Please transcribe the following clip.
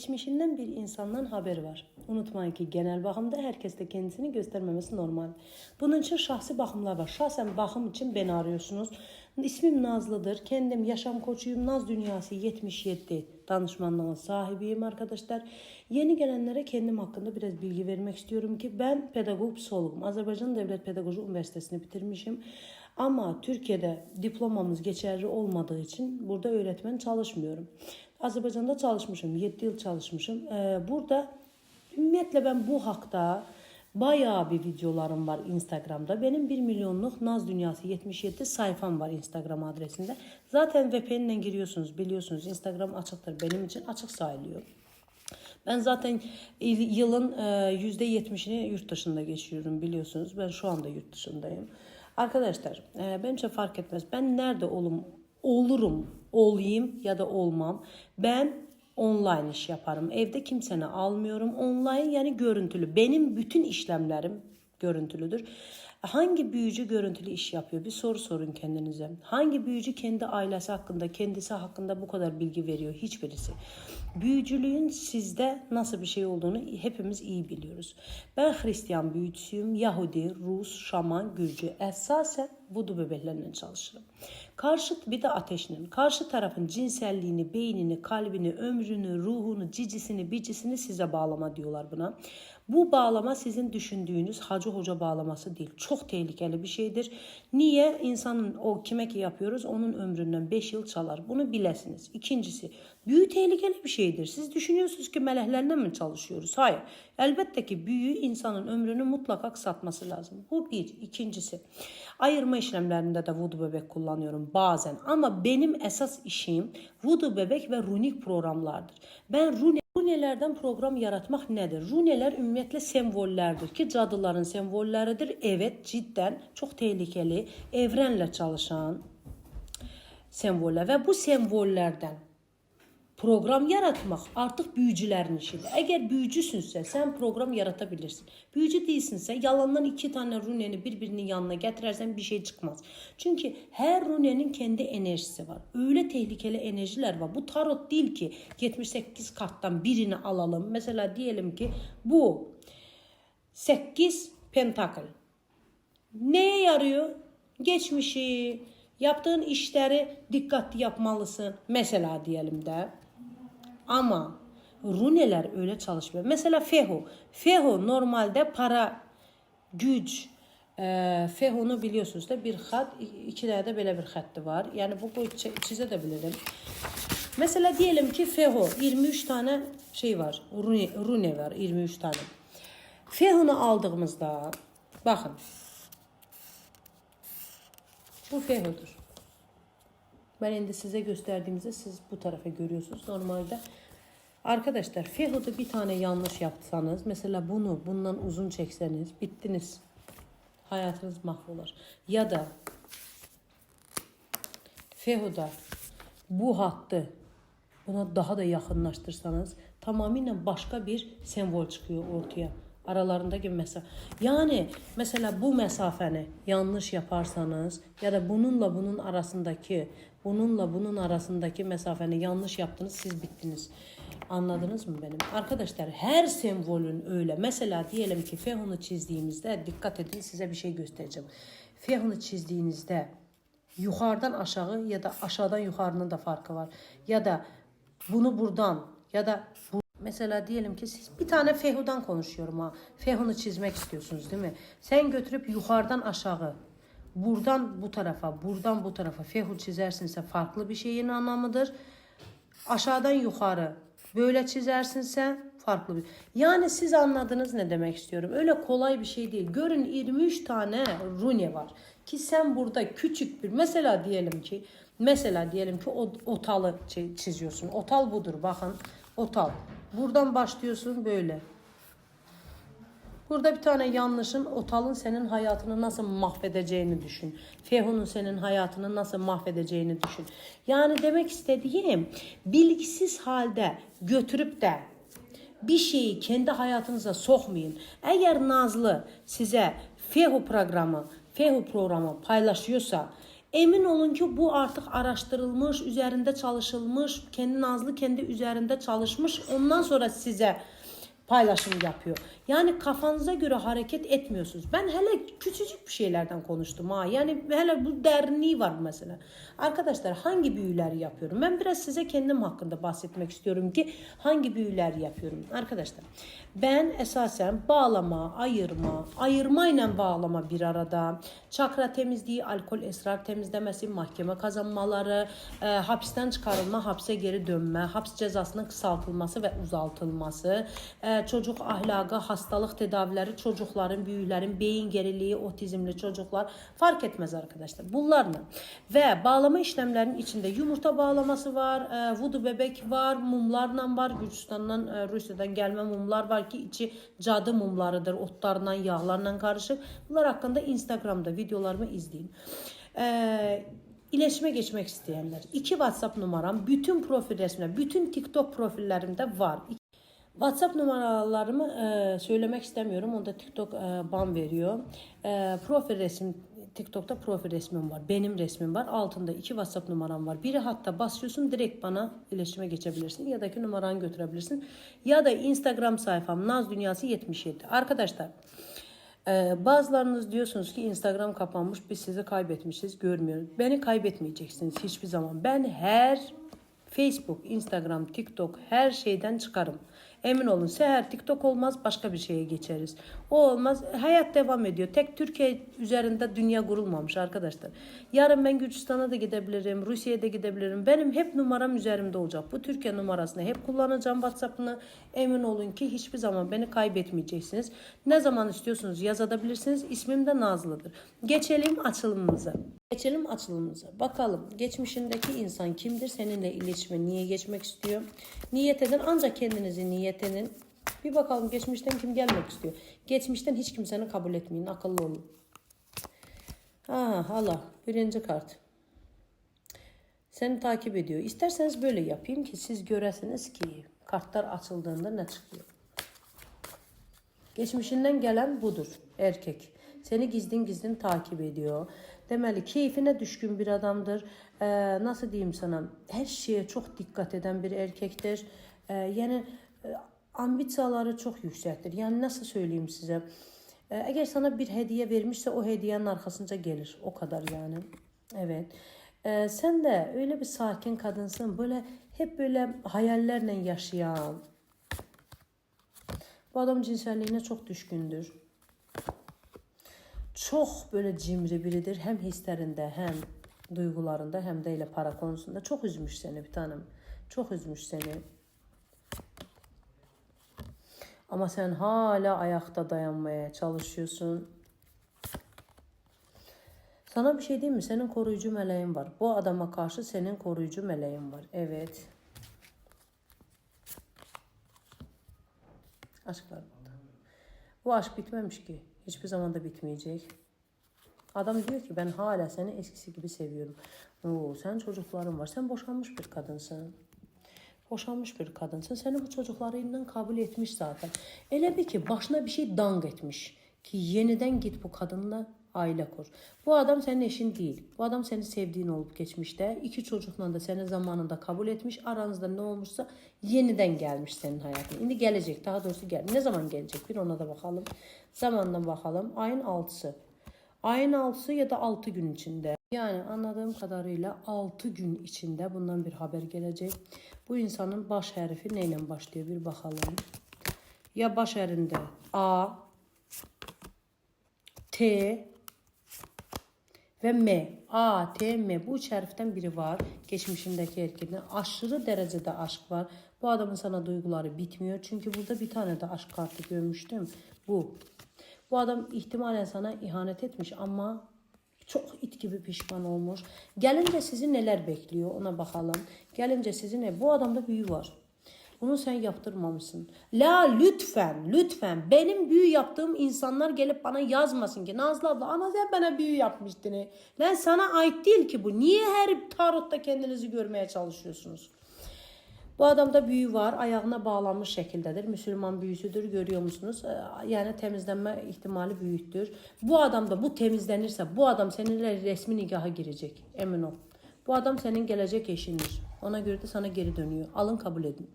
Geçmişinden bir insandan haberi var. Unutmayın ki genel bakımda herkes de kendisini göstermemesi normal. Bunun için şahsi bakımlar var. Şahsen bakım için beni arıyorsunuz. İsmim Nazlı'dır. Kendim yaşam koçuyum. Naz Dünyası 77 danışmanlığın sahibiyim arkadaşlar. Yeni gelenlere kendim hakkında biraz bilgi vermek istiyorum ki ben pedagog psikologum. Azerbaycan Devlet Pedagoji Üniversitesi'ni bitirmişim. Ama Türkiye'de diplomamız geçerli olmadığı için burada öğretmen çalışmıyorum. Azerbaycan'da çalışmışım. 7 yıl çalışmışım. Ee, burada ümumiyyətlə ben bu haqda bayağı bir videolarım var Instagram'da. Benim 1 milyonluk Naz Dünyası 77 sayfam var Instagram adresinde. Zaten VPN ile giriyorsunuz biliyorsunuz. Instagram açıktır. Benim için açık sayılıyor. Ben zaten il- yılın e, %70'ini yurt dışında geçiriyorum biliyorsunuz. Ben şu anda yurt dışındayım. Arkadaşlar e, benim için fark etmez. Ben nerede olum, olurum, olayım ya da olmam. Ben online iş yaparım. Evde kimseni almıyorum. Online yani görüntülü. Benim bütün işlemlerim görüntülüdür. Hangi büyücü görüntülü iş yapıyor? Bir soru sorun kendinize. Hangi büyücü kendi ailesi hakkında, kendisi hakkında bu kadar bilgi veriyor? Hiçbirisi. Büyücülüğün sizde nasıl bir şey olduğunu hepimiz iyi biliyoruz. Ben Hristiyan büyücüsüyüm. Yahudi, Rus, Şaman, Gürcü. Esasen vudu bebeklerle çalışırım. Karşıt bir de ateşle. Karşı tarafın cinselliyini, beynini, kalbini, ömrünü, ruhunu, cicisini, bicisini size bağlama diyorlar buna. Bu bağlama sizin düşündüğünüz hacı hoca bağlaması değil. Çok tehlikeli bir şeydir. Niye? İnsanın o kime ki yapıyoruz onun ömründen 5 yıl çalar. Bunu bilesiniz. İkincisi büyü tehlikeli bir şeydir. Siz düşünüyorsunuz ki meleklerle mi çalışıyoruz? Hayır. Elbette ki büyü insanın ömrünü mutlaka kısaltması lazım. Bu bir. İkincisi ayırma işlemlerinde de voodoo bebek kullanıyorum bazen. Ama benim esas işim voodoo bebek ve runik programlardır. Ben rune Runelerden program yaratmak nedir? Runeler ümumiyyətlə sembollərdir ki, cadıların sembolləridir. Evet, cidden çok tehlikeli, evrenle çalışan sembollər və bu sembollərdən program yaratmaq artıq büyücülərin işidir. Əgər büyücüsünsə, sən proqram yarata bilirsən. Büyücü deyilsinsə, yalandan iki tane runeni bir-birinin yanına gətirərsən bir şey çıxmaz. Çünki hər runenin kendi enerjisi var. Öyle tehlikeli enerjiler var. Bu tarot değil ki 78 kartdan birini alalım. Mesela diyelim ki bu 8 pentakl. Neye yarıyor? Geçmişi, yaptığın işleri dikkatli yapmalısın. Mesela diyelim de. Ama runeler öyle çalışmıyor. Mesela Feho. Feho normalde para, güc, e, Feho'nu biliyorsunuz da bir hat, iki tane de böyle bir hattı var. Yani bu boy çi- çizebilirim. Mesela diyelim ki Feho 23 tane şey var. Rune, rune var 23 tane. Feho'nu aldığımızda bakın. Bu Feho'dur. Ben şimdi size gösterdiğimizde siz bu tarafa görüyorsunuz. Normalde arkadaşlar Feho'da bir tane yanlış yapsanız mesela bunu bundan uzun çekseniz bittiniz. Hayatınız mahvolur. Ya da Feho'da bu hattı buna daha da yakınlaştırsanız tamamıyla başka bir sembol çıkıyor ortaya. Aralarındaki mesafe. Yani mesela bu mesafeni yanlış yaparsanız ya da bununla bunun arasındaki bununla bunun arasındaki mesafeni yanlış yaptınız siz bittiniz. Anladınız mı benim? Arkadaşlar her sembolün öyle. Mesela diyelim ki Fehun'u çizdiğimizde dikkat edin size bir şey göstereceğim. Fehun'u çizdiğinizde yukarıdan aşağı ya da aşağıdan yukarının da farkı var. Ya da bunu buradan ya da bu Mesela diyelim ki siz bir tane fehudan konuşuyorum ha. Fehunu çizmek istiyorsunuz değil mi? Sen götürüp yukarıdan aşağı, buradan bu tarafa, buradan bu tarafa fehu çizersinse farklı bir şeyin anlamıdır. Aşağıdan yukarı böyle çizersinse farklı bir. Yani siz anladınız ne demek istiyorum. Öyle kolay bir şey değil. Görün 23 tane rune var. Ki sen burada küçük bir mesela diyelim ki mesela diyelim ki o, otalı çi- çiziyorsun. Otal budur bakın. Otal. Buradan başlıyorsun böyle. Burada bir tane yanlışın otalın senin hayatını nasıl mahvedeceğini düşün. Fehun'un senin hayatını nasıl mahvedeceğini düşün. Yani demek istediğim bilgisiz halde götürüp de bir şeyi kendi hayatınıza sokmayın. Eğer Nazlı size Fehu programı, Fehu programı paylaşıyorsa Emin olun ki bu artık araştırılmış, üzerinde çalışılmış, kendi nazlı kendi üzerinde çalışmış. Ondan sonra size paylaşım yapıyor. Yani kafanıza göre hareket etmiyorsunuz. Ben hele küçücük bir şeylerden konuştum ha. Yani hele bu derinliği var mesela. Arkadaşlar hangi büyüleri yapıyorum? Ben biraz size kendim hakkında bahsetmek istiyorum ki hangi büyüler yapıyorum. Arkadaşlar ben esasen bağlama, ayırma, ayırmayla bağlama bir arada, çakra temizliği, alkol esrar temizlemesi, mahkeme kazanmaları, e, hapisten çıkarılma, hapse geri dönme, haps cezasının kısaltılması ve uzaltılması, e, çocuk ahlakı, hastalık tedavileri, çocukların, büyüklerin, beyin geriliği, otizmli çocuklar fark etmez arkadaşlar. Bunlarla ve bağlama işlemlerinin içinde yumurta bağlaması var, e, vudu bebek var, mumlarla var, Gürcistan'dan, e, Rusya'dan gelme mumlar var ki içi cadı mumlarıdır, otlarla, yağlarla karışık. Bunlar hakkında Instagram'da videolarımı izleyin. E, İletişime geçmek isteyenler. iki WhatsApp numaram bütün profil resmine, bütün TikTok profillerimde var. WhatsApp numaralarımı e, söylemek istemiyorum. Onda TikTok e, ban veriyor. E, profil resim TikTok'ta profil resmim var. Benim resmim var. Altında iki WhatsApp numaram var. Biri hatta basıyorsun direkt bana iletişime geçebilirsin. Ya da ki numaranı götürebilirsin. Ya da Instagram sayfam Naz Dünyası 77. Arkadaşlar ee, bazılarınız diyorsunuz ki Instagram kapanmış biz sizi kaybetmişiz görmüyoruz. Beni kaybetmeyeceksiniz hiçbir zaman. Ben her Facebook, Instagram, TikTok her şeyden çıkarım. Emin olun seher TikTok olmaz başka bir şeye geçeriz. O olmaz hayat devam ediyor. Tek Türkiye üzerinde dünya kurulmamış arkadaşlar. Yarın ben Gürcistan'a da gidebilirim, Rusya'ya da gidebilirim. Benim hep numaram üzerimde olacak. Bu Türkiye numarasını hep kullanacağım WhatsApp'ını. Emin olun ki hiçbir zaman beni kaybetmeyeceksiniz. Ne zaman istiyorsunuz yazabilirsiniz. İsmim de Nazlı'dır. Geçelim açılımımıza. Geçelim açılımımıza. Bakalım geçmişindeki insan kimdir? Seninle iletişime niye geçmek istiyor? Niyet edin ancak kendinizi niyet edin. Bir bakalım geçmişten kim gelmek istiyor? Geçmişten hiç kimsenin kabul etmeyin. Akıllı olun. Ha Allah. Birinci kart. Seni takip ediyor. İsterseniz böyle yapayım ki siz göresiniz ki kartlar açıldığında ne çıkıyor. Geçmişinden gelen budur. Erkek. Seni gizlin gizlin takip ediyor. Deməli, keyfine düşkün bir adamdır. Ee, nasıl diyeyim sana? Her şeye çok dikkat eden bir erkektir. Ee, yani e, ambisiyaları çok yüksektir. Yani nasıl söyleyeyim size? Ee, eğer sana bir hediye vermişse o hediyenin arkasınca gelir. O kadar yani. Evet. Ee, sen de öyle bir sakin kadınsın. Böyle hep böyle hayallerle yaşayan. Bu adam cinselliğine çok düşkündür. Çok böyle cimri biridir. Hem hislerinde hem duygularında hem de ile para konusunda. Çok üzmüş seni bir tanem. Çok üzmüş seni. Ama sen hala ayakta dayanmaya çalışıyorsun. Sana bir şey diyeyim mi? Senin koruyucu meleğin var. Bu adama karşı senin koruyucu meleğin var. Evet. Aşk var burada. Bu aşk bitmemiş ki. Hiçbir zaman da bitmeyecek. Adam diyor ki ben hala seni eskisi gibi seviyorum. Oo, sen çocukların var. Sen boşanmış bir kadınsın. Boşanmış bir kadınsın. Seni bu çocuklarıyla kabul etmiş zaten. Elə bir ki başına bir şey dank etmiş. Ki yeniden git bu kadınla aile kur. Bu adam senin eşin değil. Bu adam seni sevdiğin olup geçmişte. İki çocukla da seni zamanında kabul etmiş. Aranızda ne olmuşsa yeniden gelmiş senin hayatına. Şimdi gelecek. Daha doğrusu gel. Ne zaman gelecek? Bir ona da bakalım. Zamanla bakalım. Ayın 6'sı. Ayın 6'sı ya da 6 gün içinde. Yani anladığım kadarıyla 6 gün içinde bundan bir haber gelecek. Bu insanın baş hərfi neyle başlıyor bir bakalım. Ya baş hərfində A, T ve M. A, T, M. Bu üç hərfdən biri var. Geçmişindeki erkeğinde aşırı derecede aşk var. Bu adamın sana duyguları bitmiyor. Çünkü burada bir tane de aşk kartı görmüştüm. Bu. Bu adam ihtimalen sana ihanet etmiş ama çok it gibi pişman olmuş. Gelince sizi neler bekliyor ona bakalım. Gelince sizi ne? Bu adamda büyü var. Bunu sen yaptırmamışsın. La lütfen, lütfen benim büyü yaptığım insanlar gelip bana yazmasın ki Nazlı abla ama sen bana büyü yapmıştın. Lan sana ait değil ki bu. Niye her tarotta kendinizi görmeye çalışıyorsunuz? Bu adamda büyü var, ayağına bağlanmış şekildedir. Müslüman büyüsüdür, görüyor musunuz? Ee, Yani temizlenme ihtimali büyüktür. Bu adam da bu temizlenirse bu adam seninle resmi nikaha girecek. Emin ol. Bu adam senin gelecek eşindir. Ona göre de sana geri dönüyor. Alın kabul edin.